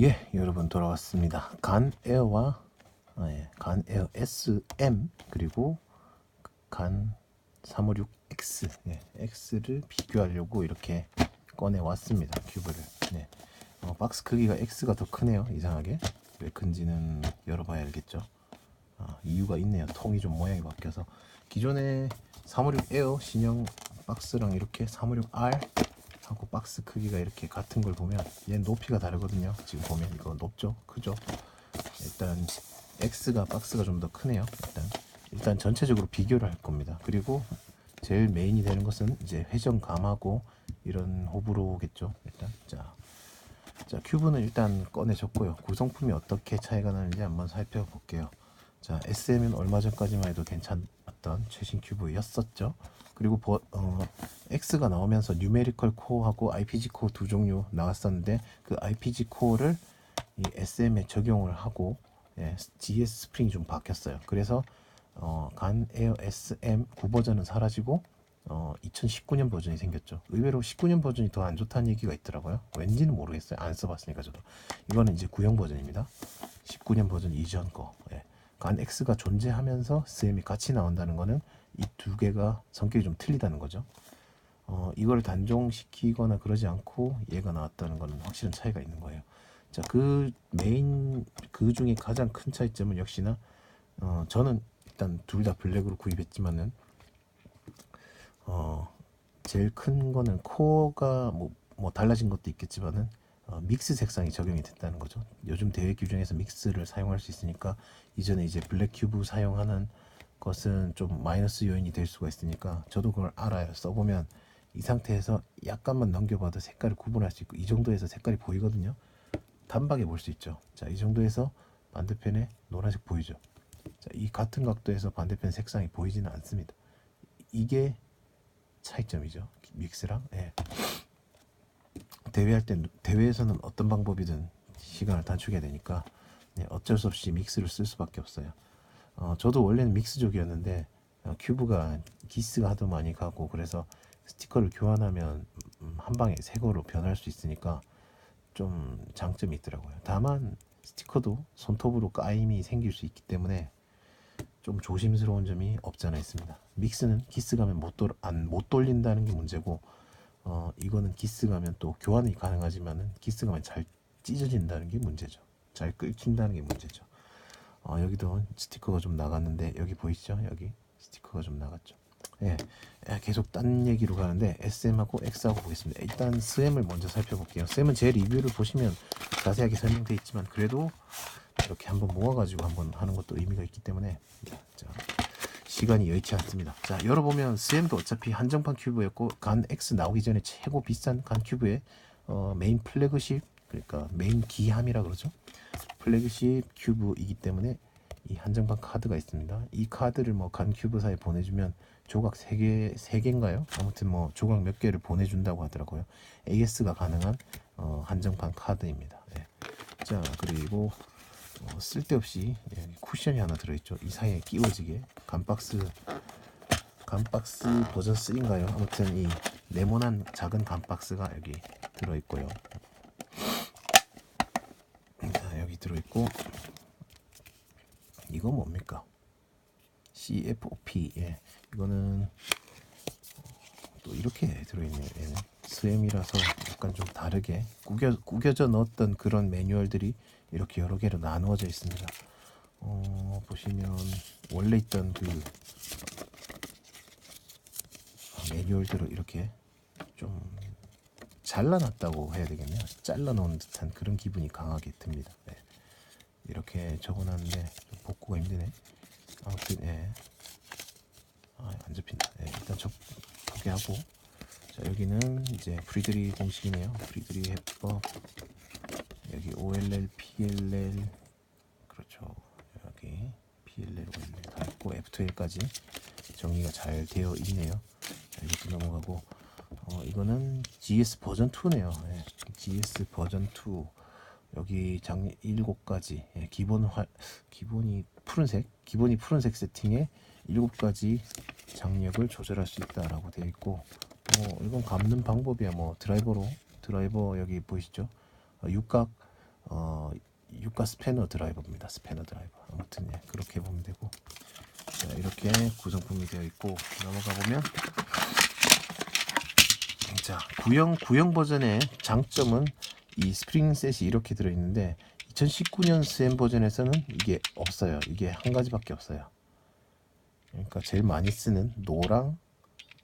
예, 여러분 돌아왔습니다. 간 에어와 아, 예, 간 에어 SM 그리고 간 356X 예, X를 비교하려고 이렇게 꺼내 왔습니다. 큐브를. 네. 어, 박스 크기가 X가 더 크네요. 이상하게 왜 큰지는 열어봐야 알겠죠. 아, 이유가 있네요. 통이 좀 모양이 바뀌어서 기존에 356 에어 신형 박스랑 이렇게 356R 하고 박스 크기가 이렇게 같은 걸 보면 얘는 높이가 다르거든요. 지금 보면 이거 높죠, 크죠. 일단 X가 박스가 좀 더 크네요. 일단 일단 전체적으로 비교를 할 겁니다. 그리고 제일 메인이 되는 것은 이제 회전 감하고 이런 호불호겠죠. 일단 자, 자 큐브는 일단 꺼내줬고요. 구성품이 어떻게 차이가 나는지 한번 살펴볼게요. 자 SM은 얼마 전까지만 해도 괜찮았던 최신 큐브였었죠. 그리고 버, 어, X가 나오면서 뉴메리컬 코어하고 IPG 코어 두 종류 나왔었는데 그 IPG 코어를 이 SM에 적용을 하고 예, GS 스프링이 좀 바뀌었어요. 그래서 어, 간 에어 SM 9 버전은 사라지고 어, 2019년 버전이 생겼죠. 의외로 19년 버전이 더 안 좋다는 얘기가 있더라고요. 왠지는 모르겠어요. 안 써봤으니까 저도. 이거는 이제 구형 버전입니다. 19년 버전 이전 거. 예. 간 X가 존재하면서 SM이 같이 나온다는 거는 이 두 개가 성격이 좀 틀리다는 거죠. 어, 이걸 단종시키거나 그러지 않고 얘가 나왔다는 거는 확실한 차이가 있는 거예요. 자, 그 메인 그 중에 가장 큰 차이점은 역시나 어, 저는 일단 둘 다 블랙으로 구입했지만은 어, 제일 큰 거는 코어가 뭐, 뭐 달라진 것도 있겠지만은 어, 믹스 색상이 적용이 됐다는 거죠. 요즘 대회 규정에서 믹스를 사용할 수 있으니까 이전에 이제 블랙 큐브 사용하는 것은 좀 마이너스 요인이 될 수가 있으니까 저도 그걸 알아요. 써보면 이 상태에서 약간만 넘겨봐도 색깔을 구분할 수 있고 이 정도에서 색깔이 보이거든요. 단박에 볼 수 있죠. 자, 이 정도에서 반대편에 노란색 보이죠. 자, 이 같은 각도에서 반대편 색상이 보이지는 않습니다. 이게 차이점이죠. 믹스랑. 예. 대회할 때 대회에서는 어떤 방법이든 시간을 단축해야 되니까 예, 어쩔 수 없이 믹스를 쓸 수밖에 없어요. 어, 저도 원래는 믹스족이었는데 어, 큐브가 기스가 하도 많이 가고 그래서 스티커를 교환하면 음, 한 방에 새 거로 변할 수 있으니까 좀 장점이 있더라고요. 다만 스티커도 손톱으로 까임이 생길 수 있기 때문에 좀 조심스러운 점이 없잖아 있습니다. 믹스는 기스 가면 못, 돌, 안, 못 돌린다는 게 문제고 어, 이거는 기스 가면 또 교환이 가능하지만은 기스 가면 잘 찢어진다는 게 문제죠. 잘 끓긴다는 게 문제죠. 어, 여기도 스티커가 좀 나갔는데 여기 보이시죠? 여기 스티커가 좀 나갔죠. 예, 예, 계속 딴 얘기로 가는데 SM하고 X하고 보겠습니다. 일단 SM을 먼저 살펴볼게요. SM은 제 리뷰를 보시면 자세하게 설명되어 있지만 그래도 이렇게 한번 모아가지고 한번 하는 것도 의미가 있기 때문에 자, 시간이 여의치 않습니다. 자, 열어보면 SM도 어차피 한정판 큐브였고 간 X 나오기 전에 최고 비싼 간 큐브의 어, 메인 플래그십 그러니까 메인 기함이라 그러죠. 플래그십 큐브이기 때문에 이 한정판 카드가 있습니다. 이 카드를 뭐 간 큐브사에 보내주면 조각 3개, 3개인가요? 아무튼 뭐 조각 몇 개를 보내준다고 하더라고요. AS가 가능한 어, 한정판 카드입니다. 예. 자, 그리고 어, 쓸데없이 예, 쿠션이 하나 들어있죠. 이 사이에 끼워지게 간박스 간박스 버전 3인가요? 아무튼 이 네모난 작은 간박스가 여기 들어있고요. 자, 여기 들어있고. 이거 뭡니까? CFOP 예 이거는 또 이렇게 들어있네요. 얘는 스엠이라서 약간 좀 다르게 구겨, 구겨져 넣었던 그런 매뉴얼들이 이렇게 여러 개로 나누어져 있습니다. 어, 보시면 원래 있던 그 매뉴얼들을 이렇게 좀 잘라놨다고 해야 되겠네요. 잘라놓은 듯한 그런 기분이 강하게 듭니다. 네. 이렇게 적어놨는데 좀 복구가 힘드네 아무튼 예. 아, 안 잡힌다. 예, 일단 저 포기하고 자 여기는 이제 프리드리 공식이네요. 프리드리 해법 여기 OLL, PLL 그렇죠. 여기 PLL, OLL 다 있고 F2L까지 정리가 잘 되어 있네요. 자, 이렇게 넘어가고 어, 이거는 GS 버전 2네요. 예, GS 버전 2 여기 장 7가지 예, 기본 화 기본이 푸른색 기본이 푸른색 세팅에 7가지 장력을 조절할 수 있다라고 되어 있고 뭐 이건 감는 방법이야 뭐 드라이버로 드라이버 여기 보이시죠 어, 육각 어, 유가 스패너 드라이버입니다. 스패너 드라이버. 아무튼 예, 그렇게 보면 되고 자, 이렇게 구성품이 되어 있고 넘어가 보면 자 구형 구형 버전의 장점은 이 스프링 셋이 이렇게 들어 있는데 2019년 스엠 버전에서는 이게 없어요. 이게 한 가지밖에 없어요. 그러니까 제일 많이 쓰는 노랑,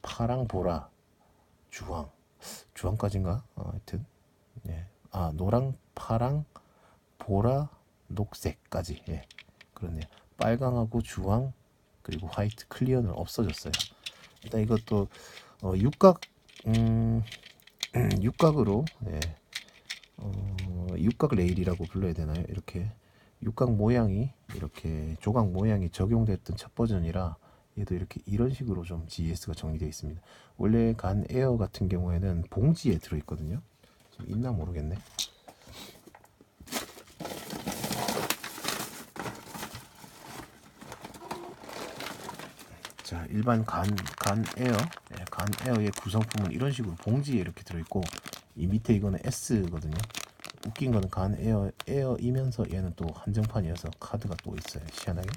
파랑, 보라, 주황, 주황까지인가? 어, 하여튼 예. 아 노랑, 파랑, 보라, 녹색까지 예. 그렇네요. 빨강하고 주황 그리고 화이트 클리어는 없어졌어요. 일단 이것도 어, 육각 음, 육각으로 예. 어, 육각 레일이라고 불러야 되나요? 이렇게 육각 모양이 이렇게 조각 모양이 적용됐던 첫 버전이라 얘도 이렇게 이런 식으로 좀 GS가 정리되어 있습니다. 원래 간 에어 같은 경우에는 봉지에 들어 있거든요. 지금 있나 모르겠네. 자 일반 간, 간 에어 예, 간 에어의 구성품은 이런 식으로 봉지에 이렇게 들어있고 이 밑에 이거는 S거든요. 웃긴 거는 간 에어 에어이면서 얘는 또 한정판이어서 카드가 또 있어요 희한하게.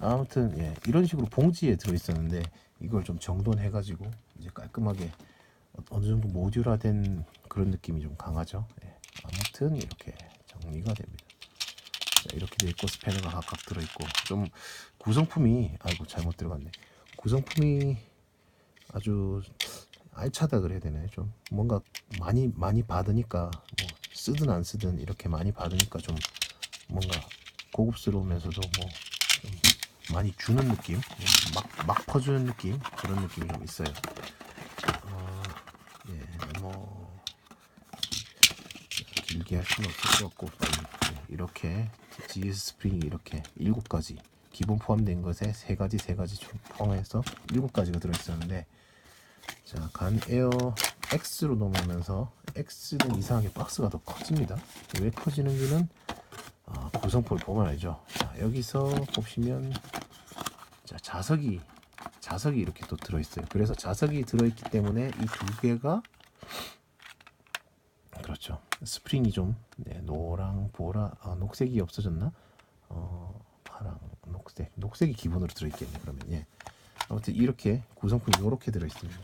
아무튼 예, 이런 식으로 봉지에 들어 있었는데 이걸 좀 정돈해 가지고 이제 깔끔하게 어- 어느 정도 모듈화된 그런 느낌이 좀 강하죠. 예, 아무튼 이렇게 정리가 됩니다. 자, 이렇게 돼 있고 스패너가 각각 들어 있고 좀 구성품이 아이고 잘못 들어갔네. 구성품이 아주 알차다 그래야 되나요? 좀 뭔가 많이 많이 받으니까 뭐 쓰든 안 쓰든 이렇게 많이 받으니까 좀 뭔가 고급스러우면서도 뭐좀 많이 주는 느낌, 막 막 퍼주는 느낌 그런 느낌이 좀 있어요. 어, 예, 뭐 길게 할 수는 없을 것 같고 빨리 네, 이렇게 GS 스프링이 이렇게 일곱 가지 기본 포함된 것에 세 가지 세 가지 총 포함해서 일곱 가지가 들어있었는데 자 간 에어 X로 넘어오면서 X는 이상하게 박스가 더 커집니다 왜 커지는지는 아, 구성품을 보면 알죠 자 여기서 보시면 자 자석이 자석이 이렇게 또 들어있어요 그래서 자석이 들어있기 때문에 이 두 개가 그렇죠. 스프링이 좀 네, 노랑, 보라, 아, 녹색이 없어졌나? 어, 파랑, 녹색, 녹색이 기본으로 들어있겠네. 그러면 예. 아무튼 이렇게 구성품이 이렇게 들어있습니다.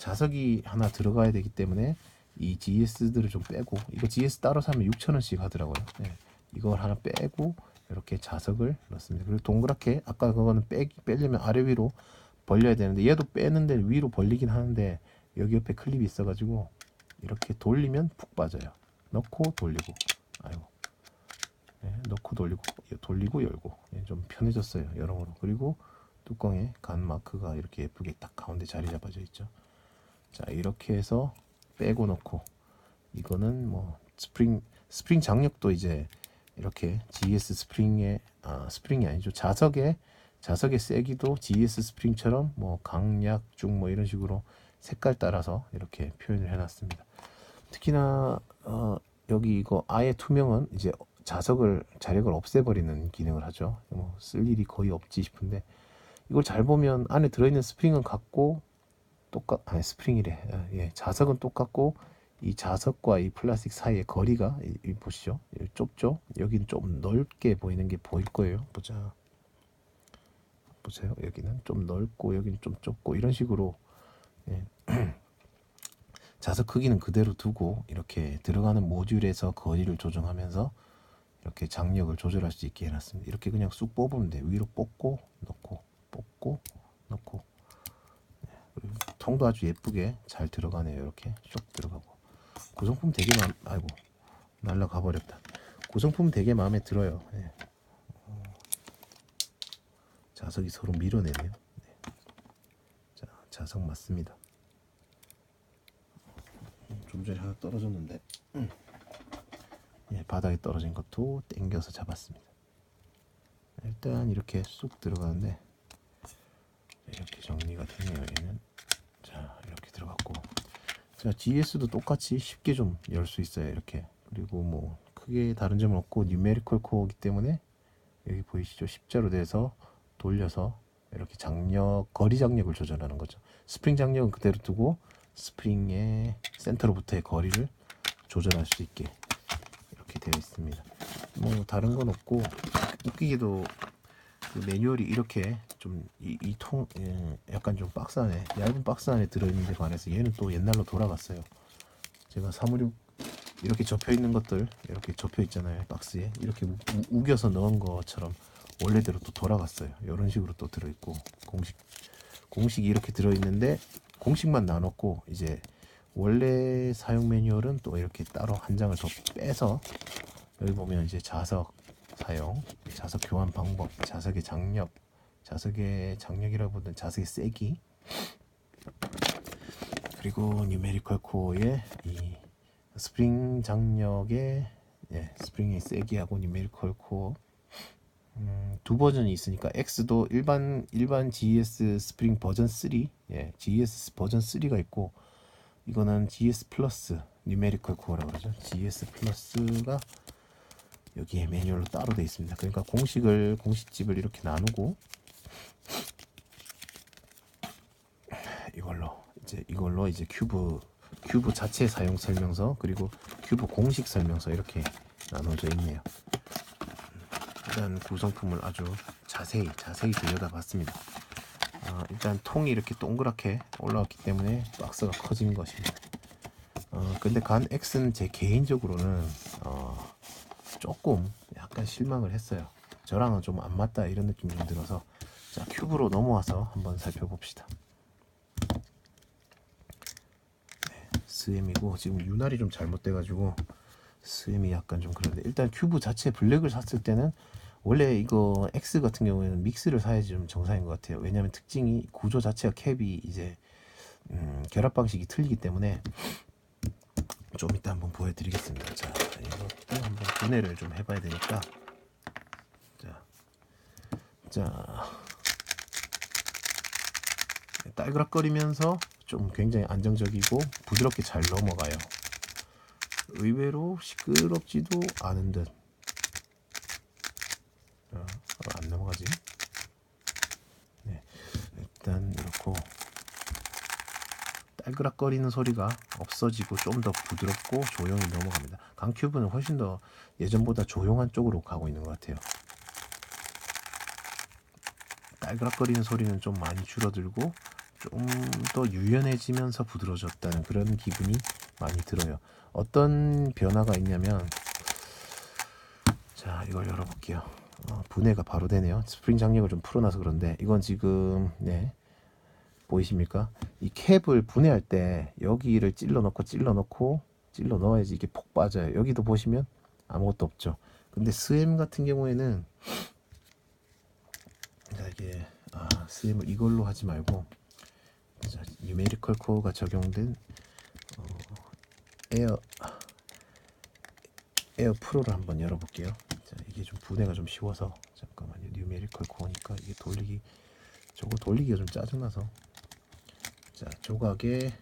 자석이 하나 들어가야 되기 때문에 이 GS들을 좀 빼고 이거 GS 따로 사면 6,000원씩 하더라고요. 예. 이걸 하나 빼고 이렇게 자석을 넣습니다. 그리고 동그랗게 아까 그거는 빼 빼려면 아래 위로 벌려야 되는데 얘도 빼는데 위로 벌리긴 하는데 여기 옆에 클립이 있어가지고 이렇게 돌리면 푹 빠져요. 넣고 돌리고. 아이고. 네, 넣고 돌리고 돌리고 열고 예, 좀 편해졌어요 여러모로 그리고 뚜껑에 간 마크가 이렇게 예쁘게 딱 가운데 자리 잡아져 있죠 자 이렇게 해서 빼고 넣고 이거는 뭐 스프링 스프링 장력도 이제 이렇게 GS 스프링의 아 스프링이 아니죠 자석의 자석의 세기도 GS 스프링처럼 뭐 강약 중뭐 이런 식으로 색깔 따라서 이렇게 표현을 해놨습니다. 특히나 어, 여기 이거 아예 투명은 이제 자석을 자력을 없애버리는 기능을 하죠. 뭐 쓸 일이 거의 없지 싶은데 이걸 잘 보면 안에 들어있는 스프링은 같고 똑같 아니 스프링이래. 아, 예. 자석은 똑같고 이 자석과 이 플라스틱 사이의 거리가 이, 이 보시죠? 이 좁죠? 여기는 좀 넓게 보이는 게 보일 거예요. 보자. 보세요. 여기는 좀 넓고 여기는 좀 좁고 이런 식으로 예. 자석 크기는 그대로 두고 이렇게 들어가는 모듈에서 거리를 조정하면서 이렇게 장력을 조절할 수 있게 해놨습니다. 이렇게 그냥 쑥 뽑으면 돼. 위로 뽑고 넣고 뽑고 넣고 통도 아주 예쁘게 잘 들어가네요. 이렇게 쏙 들어가고 구성품 되게 마음 아이고 날라가 버렸다. 구성품 되게 마음에 들어요. 네. 어, 자석이 서로 밀어내네요. 네. 자 자석 맞습니다. 좀 전에 하나 떨어졌는데 예, 바닥에 떨어진 것도 땡겨서 잡았습니다. 일단 이렇게 쑥 들어가는데 이렇게 정리가 되네요. 얘는 자 이렇게 들어갔고 자 GS도 똑같이 쉽게 좀 열 수 있어요. 이렇게 그리고 뭐 크게 다른 점은 없고 뉴메리컬 코어이기 때문에 여기 보이시죠? 십자로 돼서 돌려서 이렇게 장력 거리 장력을 조절하는 거죠. 스프링 장력은 그대로 두고 스프링의 센터로부터의 거리를 조절할 수 있게 이렇게 되어 있습니다. 뭐 다른 건 없고 웃기게도 그 매뉴얼이 이렇게 좀이통 약간 좀 박스 안에 얇은 박스 안에 들어있는 데 반해서 얘는 또 옛날로 돌아갔어요. 제가 356 이렇게 접혀 있는 것들 이렇게 접혀 있잖아요 박스에 이렇게 우, 우- 우겨서 넣은 것처럼 원래대로 또 돌아갔어요. 이런 식으로 또 들어있고 공식 공식이 이렇게 들어있는데 공식만 나눴고 이제 원래 사용 매뉴얼은 또 이렇게 따로 한 장을 더 빼서 여기 보면 이제 자석 사용, 자석 교환 방법, 자석의 장력, 자석의 장력이라고 보든 자석의 세기 그리고 뉴메리컬 코어의 이 스프링 장력의 예, 스프링의 세기하고 뉴메리컬 코어 음, 두 버전이 있으니까 X도 일반 일반 GS 스프링 버전 3, 예, GS 버전 3가 있고 이거는 GS 플러스 뉴메리컬 코어라고 그러죠. GS 플러스가 여기에 매뉴얼로 따로 되어 있습니다. 그러니까 공식을 공식집을 이렇게 나누고 이걸로 이제 이걸로 이제 큐브 큐브 자체 사용 설명서 그리고 큐브 공식 설명서 이렇게 나눠져 있네요. 일단 구성품을 아주 자세히 자세히 들여다봤습니다. 어, 일단 통이 이렇게 동그랗게 올라왔기 때문에 박스가 커진 것입니다. 어, 근데 간 X는 제 개인적으로는 어, 조금 약간 실망을 했어요. 저랑은 좀 안 맞다 이런 느낌이 좀 들어서 자 큐브로 넘어와서 한번 살펴봅시다. 네, 스엠이고 지금 윤활이 좀 잘못돼가지고 스엠이 약간 좀 그런데 일단 큐브 자체 블랙을 샀을 때는 원래 이거 X 같은 경우에는 믹스를 사야지 좀 정상인 것 같아요. 왜냐하면 특징이 구조 자체가 캡이 이제 음, 결합 방식이 틀리기 때문에 좀 이따 한번 보여드리겠습니다. 자, 이것도 한번 분해를 좀 해봐야 되니까 자, 자 딸그락거리면서 좀 굉장히 안정적이고 부드럽게 잘 넘어가요. 의외로 시끄럽지도 않은 듯. 자, 어, 안 넘어가지? 네, 일단 이렇고 딸그락거리는 소리가 없어지고 좀 더 부드럽고 조용히 넘어갑니다. 강큐브는 훨씬 더 예전보다 조용한 쪽으로 가고 있는 것 같아요. 딸그락거리는 소리는 좀 많이 줄어들고 좀 더 유연해지면서 부드러워졌다는 그런 기분이 많이 들어요. 어떤 변화가 있냐면 자 이걸 열어볼게요. 어, 분해가 바로 되네요. 스프링 장력을 좀 풀어놔서 그런데 이건 지금 네 보이십니까? 이 캡을 분해할 때 여기를 찔러 넣고 찔러 넣고 찔러 넣어야지 이게 폭 빠져요. 여기도 보시면 아무것도 없죠. 근데 스엠 같은 경우에는 자 이게 아, 스엠을 이걸로 하지 말고 자, 뉴메리컬 코어가 적용된 어, 에어 에어 프로를 한번 열어볼게요. 자, 이게 좀 분해가 좀 쉬워서 잠깐만요. 뉴메리컬 코어니까 이게 돌리기 저거 돌리기가 좀 짜증나서 자 조각의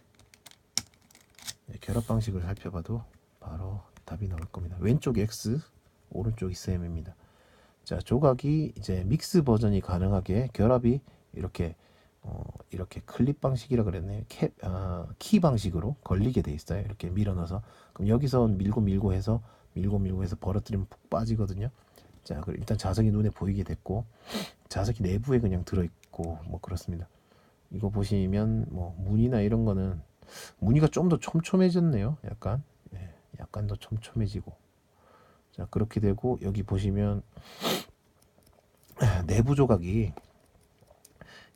네, 결합 방식을 살펴봐도 바로 답이 나올 겁니다. 왼쪽 X, 오른쪽 SM입니다. 자 조각이 이제 믹스 버전이 가능하게 결합이 이렇게 어, 이렇게 클립 방식이라 그랬네요. 캡, 아, 키 방식으로 걸리게 돼 있어요. 이렇게 밀어 넣어서 그럼 여기서 밀고 밀고 해서 밀고 밀고 해서 벌어뜨리면 푹 빠지거든요. 자, 그럼 일단 자석이 눈에 보이게 됐고 자석이 내부에 그냥 들어 있고 뭐 그렇습니다. 이거 보시면 뭐 무늬나 이런 거는 무늬가 좀 더 촘촘해졌네요. 약간 예, 약간 더 촘촘해지고 자 그렇게 되고 여기 보시면 내부 조각이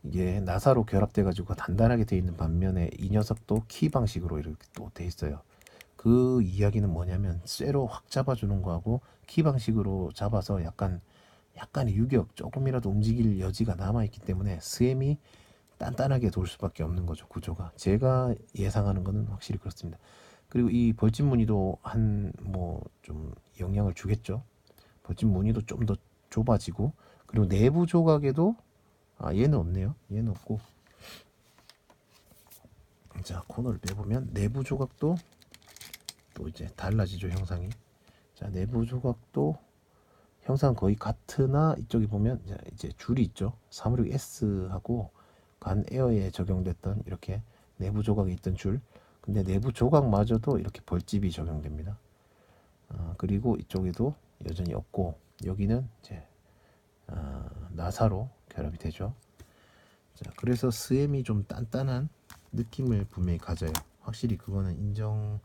이게 나사로 결합돼 가지고 단단하게 돼 있는 반면에 이 녀석도 키 방식으로 이렇게 또 돼 있어요. 그 이야기는 뭐냐면 쇠로 확 잡아주는 거하고 키 방식으로 잡아서 약간 약간의 유격 조금이라도 움직일 여지가 남아 있기 때문에 스엠이 단단하게 돌 수밖에 없는 거죠 구조가 제가 예상하는 거는 확실히 그렇습니다. 그리고 이 벌집 무늬도 한 뭐 좀 영향을 주겠죠. 벌집 무늬도 좀 더 좁아지고 그리고 내부 조각에도 아 얘는 없네요. 얘는 없고 자 코너를 빼보면 내부 조각도 또 이제 달라지죠 형상이. 자 내부 조각도 형상 거의 같으나 이쪽에 보면 이제- 줄이 있죠. 356S하고 간 에어에 적용됐던 이렇게 내부 조각이 있던 줄. 근데 내부 조각마저도 이렇게 벌집이 적용됩니다. 어, 그리고 이쪽에도 여전히 없고 여기는 이제 어, 나사로 결합이 되죠. 자, 그래서 스엠이 좀 단단한 느낌을 분명히 가져요. 확실히 그거는 인정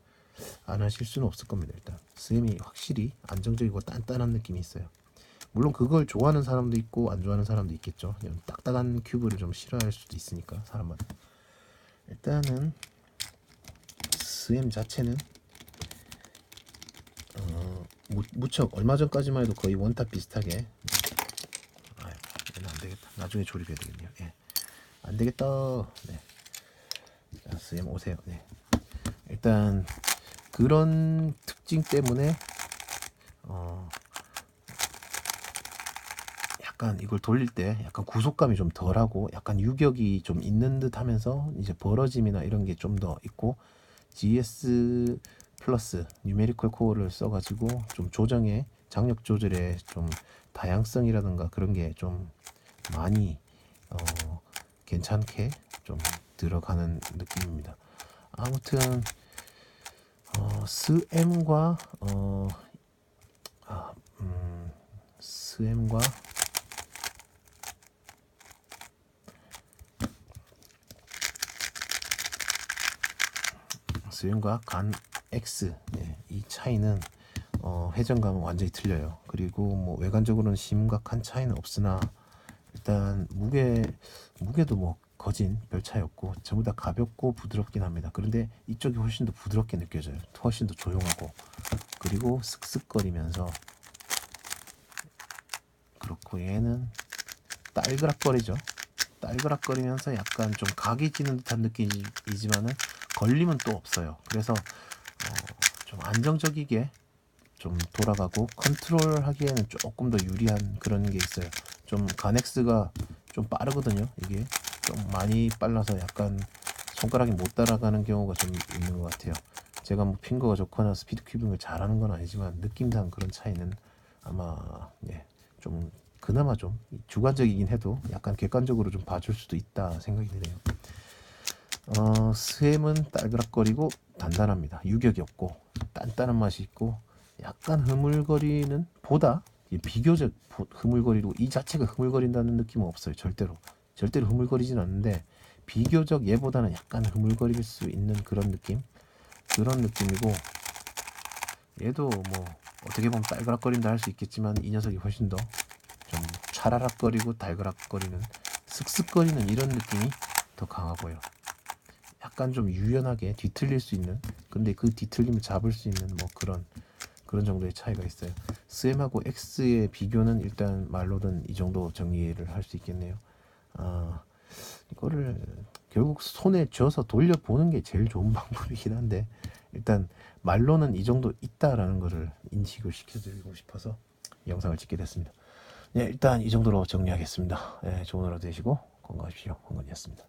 안 하실 수는 없을 겁니다. 일단 스엠이 확실히 안정적이고 단단한 느낌이 있어요. 물론 그걸 좋아하는 사람도 있고 안 좋아하는 사람도 있겠죠. 딱딱한 큐브를 좀 싫어할 수도 있으니까 사람마다. 일단은 스엠 자체는 어, 무, 무척 얼마 전까지만 해도 거의 원탑 비슷하게. 나중에 조립해야 되겠네요. 예. 안 되겠다. 네. 자, 스엠 오세요. 네. 일단 그런 특징 때문에 어 약간 이걸 돌릴 때 약간 구속감이 좀 덜하고 약간 유격이 좀 있는 듯 하면서 이제 벌어짐이나 이런 게 좀 더 있고 GS 플러스 뉴메리컬 코어를 써가지고 좀 조정에 장력 조절에 좀 다양성이라든가 그런 게 좀 많이 어 괜찮게 좀 들어가는 느낌입니다. 아무튼 어, 스엠과 어, 아, 음, 스엠과 스엠과 간 X 네, 이 차이는 어, 회전감은 완전히 틀려요. 그리고 뭐 외관적으로는 심각한 차이는 없으나 일단 무게 무게도 뭐 거진 별 차이 없고 전부 다 가볍고 부드럽긴 합니다. 그런데 이쪽이 훨씬 더 부드럽게 느껴져요. 훨씬 더 조용하고 그리고 슥슥거리면서 그렇고 얘는 딸그락거리죠. 딸그락거리면서 약간 좀 각이 지는 듯한 느낌이지만은 걸림은 또 없어요. 그래서 어, 좀 안정적이게 좀 돌아가고 컨트롤하기에는 조금 더 유리한 그런 게 있어요. 좀 가넥스가 좀 빠르거든요. 이게 좀 많이 빨라서 약간 손가락이 못 따라가는 경우가 좀 있는 것 같아요. 제가 뭐 핑거가 좋거나 스피드 큐빙을 잘하는 건 아니지만 느낌상 그런 차이는 아마 예, 좀 그나마 좀 주관적이긴 해도 약간 객관적으로 좀 봐줄 수도 있다 생각이 드네요. 어, 스엠은 딸그락거리고 단단합니다. 유격이 없고 단단한 맛이 있고 약간 흐물거리는 보다 이 비교적 보- 흐물거리고 이 자체가 흐물거린다는 느낌은 없어요. 절대로 절대로 흐물거리진 않는데 비교적 얘보다는 약간 흐물거릴 수 있는 그런 느낌 그런 느낌이고 얘도 뭐 어떻게 보면 딸그락거린다 할 수 있겠지만 이 녀석이 훨씬 더 좀 차라락거리고 달그락거리는 슥슥거리는 이런 느낌이 더 강하고요. 약간 좀 유연하게 뒤틀릴 수 있는 근데 그 뒤틀림을 잡을 수 있는 뭐 그런 그런 정도의 차이가 있어요. 스엠하고 X의 비교는 일단 말로는 이 정도 정리를 할 수 있겠네요. 아, 이거를 결국 손에 쥐어서 돌려보는 게 제일 좋은 방법이긴 한데 일단 말로는 이 정도 있다라는 거를 인식을 시켜드리고 싶어서 영상을 찍게 됐습니다. 네, 일단 이 정도로 정리하겠습니다. 네, 좋은 하루 되시고 건강하십시오. 황건이었습니다.